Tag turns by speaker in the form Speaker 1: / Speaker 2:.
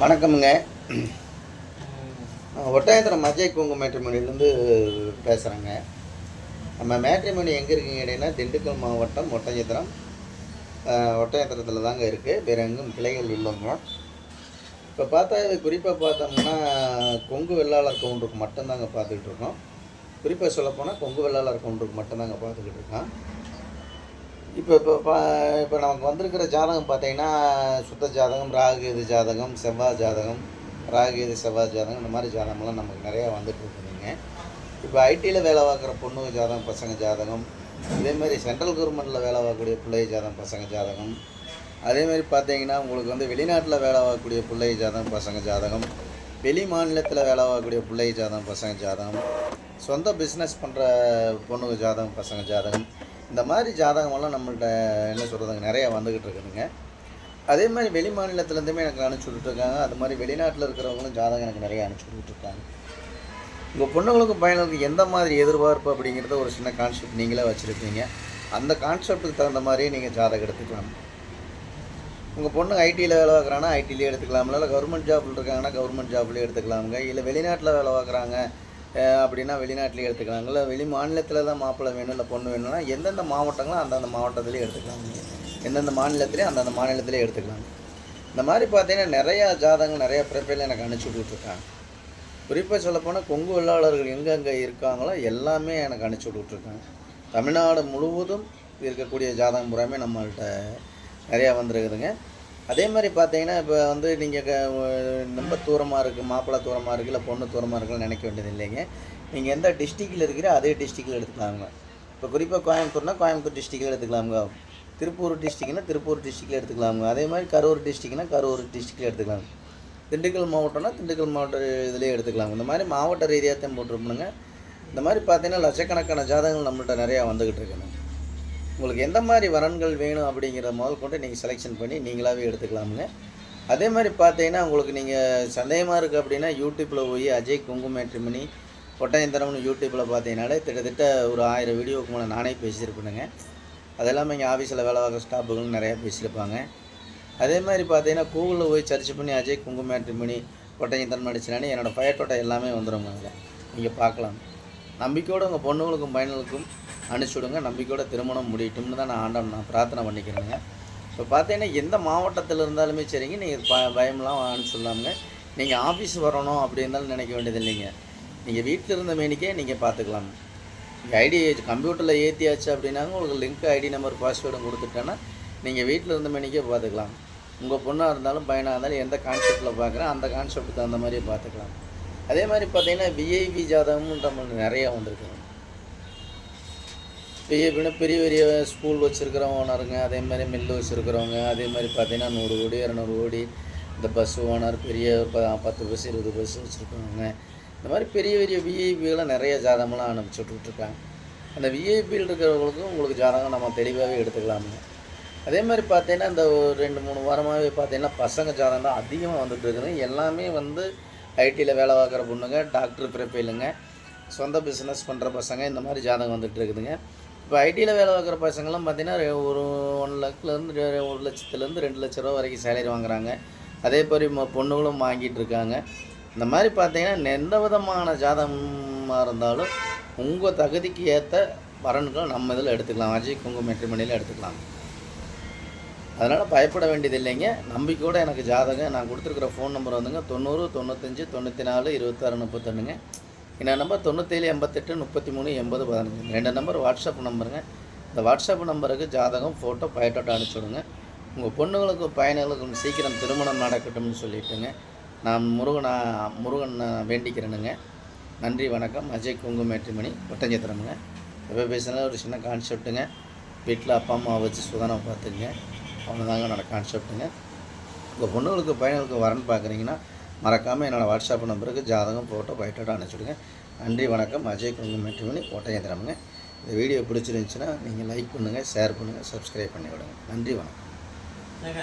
Speaker 1: வணக்கமுங்க. ஒட்டாயத்திரம் அஜய் குங்கு மேட்ரிமோனிலேருந்து பேசுகிறேங்க நம்ம மேட்ரிமோனி எங்கே இருக்குங்க அப்படின்னா திண்டுக்கல் மாவட்டம் ஒட்டஞ்சத்திரம் ஒட்டஞ்சத்திரத்தில் தாங்க இருக்குது வேறு எங்கும் கிளைகள் இல்லைங்க. இப்போ பார்த்தா இது குறிப்பாக பார்த்தோம்னா கொங்கு வெள்ளாளர் கவுண்டருக்கு மட்டும்தாங்க பார்த்துக்கிட்டு இருக்கோம். குறிப்பாக சொல்லப்போனால் கொங்கு வெள்ளாளர் கவுண்டருக்கு மட்டும்தாங்க பார்த்துக்கிட்டு இருக்கோம். இப்போ இப்போ பா இப்போ நமக்கு வந்திருக்கிற ஜாதகம் பார்த்தீங்கன்னா சுத்த ஜாதகம் ராகுகேது ஜாதகம் செவ்வாய் ஜாதகம் ராகுகேது செவ்வாய் ஜாதகம் இந்த மாதிரி ஜாதகம்லாம் நமக்கு நிறையா வந்துட்டு இருக்குதுங்க இப்போ ஐடியில் வேலை பார்க்குற பொண்ணு ஜாதகம் பசங்க ஜாதகம் இதேமாரி சென்ட்ரல் கவர்மெண்ட்டில் வேலை பார்க்கக்கூடிய பிள்ளை ஜாதகம் பசங்க ஜாதகம். அதேமாரி பார்த்தீங்கன்னா உங்களுக்கு வந்து வெளிநாட்டில் வேலை பார்க்கக்கூடிய பிள்ளை ஜாதகம் பசங்க ஜாதகம் வெளி மாநிலத்தில் வேலை பார்க்கக்கூடிய பிள்ளை ஜாதகம் பசங்க ஜாதகம் சொந்த பிஸ்னஸ் பண்ணுற பொண்ணுங்க ஜாதகம் பசங்க ஜாதகம் இந்த மாதிரி ஜாதகமெல்லாம் நம்மள்ட்ட என்ன சொல்கிறதுங்க நிறையா வந்துக்கிட்டு இருக்குதுங்க. அதே மாதிரி வெளி மாநிலத்துலேருந்துமே எனக்கு அனுப்பிச்சி விட்டுருக்காங்க அது மாதிரி வெளிநாட்டில் இருக்கிறவங்களும் ஜாதகம் எனக்கு நிறைய அனுப்பிச்சி விட்டுருக்காங்க உங்கள் பொண்ணுங்களுக்கும் பையனுக்கு எந்த மாதிரி எதிர்பார்ப்பு அப்படிங்கிறத ஒரு சின்ன கான்செப்ட் நீங்களே வச்சுருப்பீங்க. அந்த கான்செப்ட்டுக்கு தகுந்த மாதிரியே நீங்கள் ஜாதகம் எடுத்துக்கலாம். உங்கள் பொண்ணு ஐடியில் வேலை பார்க்குறாங்கன்னா ஐடிலேயே எடுத்துக்கலாம்ல? இல்லை கவர்மெண்ட் ஜாப்பில் இருக்காங்கன்னா கவர்மெண்ட் ஜாப்லேயே எடுத்துக்கலாமுங்க. இல்லை வெளிநாட்டில் வேலை பார்க்குறாங்க அப்படின்னா வெளிநாட்டிலே எடுத்துக்கலாம். இல்லை வெளி மாநிலத்தில் தான் மாப்பிள்ளை வேணும் இல்லை பொண்ணு வேணும்னா எந்தெந்த மாவட்டங்களோ அந்தந்த மாவட்டத்திலே எடுத்துக்கலாம். எந்தெந்த மாநிலத்திலே அந்தந்த மாநிலத்திலே எடுத்துக்கலாம். இந்த மாதிரி பார்த்தீங்கன்னா நிறையா ஜாதகங்கள் நிறையா பிறப்பையில் எனக்கு அனுப்பிச்சி விட்டுருக்காங்க குறிப்பாக சொல்லப்போனால் கொங்கு வெள்ளாளர்கள் எங்கெங்கே இருக்காங்களோ எல்லாமே எனக்கு அனுப்பிச்சி விட்டுருக்காங்க தமிழ்நாடு முழுவதும் இருக்கக்கூடிய ஜாதகம் பூராமே நம்மள்கிட்ட நிறையா வந்திருக்குதுங்க. அதே மாதிரி பார்த்தீங்கன்னா இப்போ வந்து நீங்கள் ரொம்ப தூரமாக இருக்குது மாப்பிள்ளை தூரமாக இருக்குது இல்லை பொண்ணு தூரமாக இருக்குன்னு நினைக்க வேண்டியது இல்லைங்க. நீங்கள் எந்த டிஸ்ட்ரிக்டில் இருக்கிற அதே டிஸ்ட்ரிக்டில் எடுத்துக்கலாங்க. இப்போ குறிப்பாக கோயம்புத்தூர்னா கோயம்புத்தூர் டிஸ்ட்ரிக்டில் எடுத்துக்கலாமுங்க திருப்பூர் டிஸ்ட்ரிக்னா திருப்பூர் டிஸ்ட்ரிக்டில் எடுத்துக்கலாமுங்க அதே மாதிரி கரூர் டிஸ்ட்ரிக்னா கரூர் டிஸ்ட்ரிக்டில் எடுத்துக்கலாம். திண்டுக்கல் மாவட்டம்னா திண்டுக்கல் மாவட்ட இதிலே எடுத்துக்கலாம். இந்த மாதிரி மாவட்ட ரீதியாக தான் போட்டிருப்பணுங்க இந்த மாதிரி பார்த்தீங்கன்னா லட்சக்கணக்கான ஜாதகங்கள் நம்மள்கிட்ட நிறையா வந்துக்கிட்டு இருக்குங்க. உங்களுக்கு எந்த மாதிரி வரன்கள் வேணும் அப்படிங்கிறத முதல் கொண்டு நீங்கள் செலெக்ஷன் பண்ணி நீங்களாகவே எடுத்துக்கலாமுங்க. அதே மாதிரி பார்த்தீங்கன்னா உங்களுக்கு நீங்கள் சந்தேகமாக இருக்குது அப்படின்னா யூடியூப்பில் போய் அஜய் குங்கு மேட்ரிமணி ஒட்டயந்திரம்னு யூடியூப்பில் பார்த்தீங்கனாலே கிட்டத்தட்ட ஒரு ஆயிரம் வீடியோவுக்கு மேலே நானே பேசியிருப்பேனுங்க. அதெல்லாமே இங்கே ஆஃபீஸில் வேலை பார்க்குற ஸ்டாஃபுகளும் நிறையா பேசியிருப்பாங்க. அதே மாதிரி பார்த்தீங்கன்னா கூகுளில் போய் சர்ச் பண்ணி அஜய் குங்கு மேட்ரிமணி ஒட்டயந்திரம் அடிச்சுனாலே என்னோடய ஃபயட்டோட்டை எல்லாமே வந்துடும் நீங்கள் பார்க்கலாம். நம்பிக்கையோடு உங்கள் பொண்ணுங்களுக்கும் பயனுக்கும் அனுப்பிச்சி விடுங்க நம்பிக்கையோட திருமணம் முடியட்டும்னு தான் நான் ஆண்டவன் நான் பிரார்த்தனை பண்ணிக்கிறேங்க இப்போ பார்த்தீங்கன்னா எந்த மாவட்டத்தில் இருந்தாலுமே சரிங்க. நீங்கள் ப பயம்லாம் அனுப்பிச்சுடலாமுங்க நீங்கள் ஆஃபீஸ் வரணும் அப்படி இருந்தாலும் நினைக்க வேண்டியது இல்லைங்க. நீங்கள் வீட்டில் இருந்த மேனிக்கே நீங்கள் பார்த்துக்கலாம் ஐடி கம்ப்யூட்டரில் ஏற்றியாச்சு அப்படின்னாங்க உங்களுக்கு லிங்க் ஐடி நம்பர் பாஸ்வேர்டும் கொடுத்துட்டேன்னா நீங்கள் வீட்டில் இருந்த மேனிக்கே பார்த்துக்கலாம் உங்கள் பொண்ணாக இருந்தாலும் பையனாக இருந்தாலும் எந்த கான்செப்டில் பார்க்குறேன் அந்த கான்செப்டுக்கு தகுந்த மாதிரியே பார்த்துக்கலாம் அதே மாதிரி பார்த்தீங்கன்னா விஐபி ஜாதகமும் நம்ம நிறையா வந்திருக்குங்க விஐபின்னா பெரிய பெரிய ஸ்கூல் வச்சுருக்கிறவங்க ஓனருங்க அதே மாதிரி மில்லு வச்சுருக்கிறவங்க. அதே மாதிரி பார்த்தீங்கன்னா நூறு கோடி இரநூறு கோடி இந்த பஸ் ஓனர் பெரிய ப பத்து பஸ் இருபது பஸ் வச்சுருக்கிறவங்க. இந்த மாதிரி பெரிய பெரிய விஐபிகளாம் நிறைய ஜாதகம்லாம் அனுப்பிச்சி அந்த விஐபியில் இருக்கிறவங்களுக்கும் உங்களுக்கு ஜாதகம் நம்ம தெளிவாகவே எடுத்துக்கலாமுங்க. அதே மாதிரி பார்த்தீங்கன்னா இந்த ஒரு ரெண்டு மூணு வாரமாகவே பார்த்தீங்கன்னா பசங்க ஜாதகம் தான் அதிகமாக வந்துட்டு எல்லாமே வந்து ஐடியில் வேலை பார்க்குற பொண்ணுங்க டாக்டர் ப்ரிப்பேலுங்க சொந்த பிஸ்னஸ் பண்ணுற பசங்க இந்த மாதிரி ஜாதகம் வந்துட்டு இருக்குதுங்க இப்போ ஐடியில் வேலை பார்க்குற பசங்கள்லாம் பார்த்தீங்கன்னா ஒரு ஒன் லேக்லேருந்து ஒரு லட்சத்துலேருந்து ரெண்டு லட்ச ரூபா வரைக்கும் சேலரி வாங்குறாங்க. அதே மாதிரி ம- பொண்ணுங்களும் வாங்கிட்டு இருக்காங்க. இந்த மாதிரி பார்த்தீங்கன்னா எந்த விதமான ஜாதகமாக இருந்தாலும் உங்கள் தகுதிக்கு ஏற்ற வரன்கள் நம்ம இதில் எடுத்துக்கலாம். அஜய் குங்கு மெட்ரிமணியில் எடுத்துக்கலாம். அதனால் பயப்பட வேண்டியது இல்லைங்க. நம்பிக்கையோட எனக்கு ஜாதகம் நான் கொடுத்துருக்குற ஃபோன் நம்பர் வந்துங்க தொண்ணூறு தொண்ணூத்தஞ்சு தொண்ணூற்றி நாலு இருபத்தாறு முப்பத்தொன்றுங்க என்னோட நம்பர் தொண்ணூற்றேழு எண்பத்தெட்டு முப்பத்தி மூணு எண்பது பதினஞ்சு. ரெண்டு நம்பர் வாட்ஸ்அப் நம்பருங்க. இந்த வாட்ஸ்அப் நம்பருக்கு ஜாதகம் ஃபோட்டோ பயட்டோட்டோ அனுப்பிச்சி விடுங்க. உங்கள் பொண்ணுங்களுக்கு பையனுங்களுக்கும் சீக்கிரம் திருமணம் நடக்கட்டும்னு சொல்லிட்டுங்க. நான் முருகனா முருகன் வேண்டிக்கிறேனுங்க. நன்றி வணக்கம். அஜய் குங்கு மேட்ரிமணி ஒட்டஞ்சத்திரமுங்க. எப்போ பேசினாலும் ஒரு சின்ன கான்செப்ட்டுங்க வீட்டில் அப்பா அம்மா வச்சு சுதானம் பார்த்துக்குங்க. அவ்வளோதாங்க என்னோடய கான்செப்ட்டுங்க உங்கள் பொண்ணுங்களுக்கு பையனுக்கு வரன்னு பார்க்குறீங்கன்னா மறக்காமல் என்னோடய வாட்ஸ்அப் நம்பருக்கு ஜாதகம் ஃபோட்டோ பயோட்டோட்டோ அனுப்பிச்சுடுங்க நன்றி வணக்கம். அஜய் குங்கு மெட்ரிமணி ஒட்டஞ்சத்திரமுங்க இந்த வீடியோ பிடிச்சிருந்துச்சுன்னா நீங்கள் லைக் பண்ணுங்கள் ஷேர் பண்ணுங்கள் சப்ஸ்கிரைப் பண்ணி விடுங்க. நன்றி வணக்கம்.
Speaker 2: ஏங்க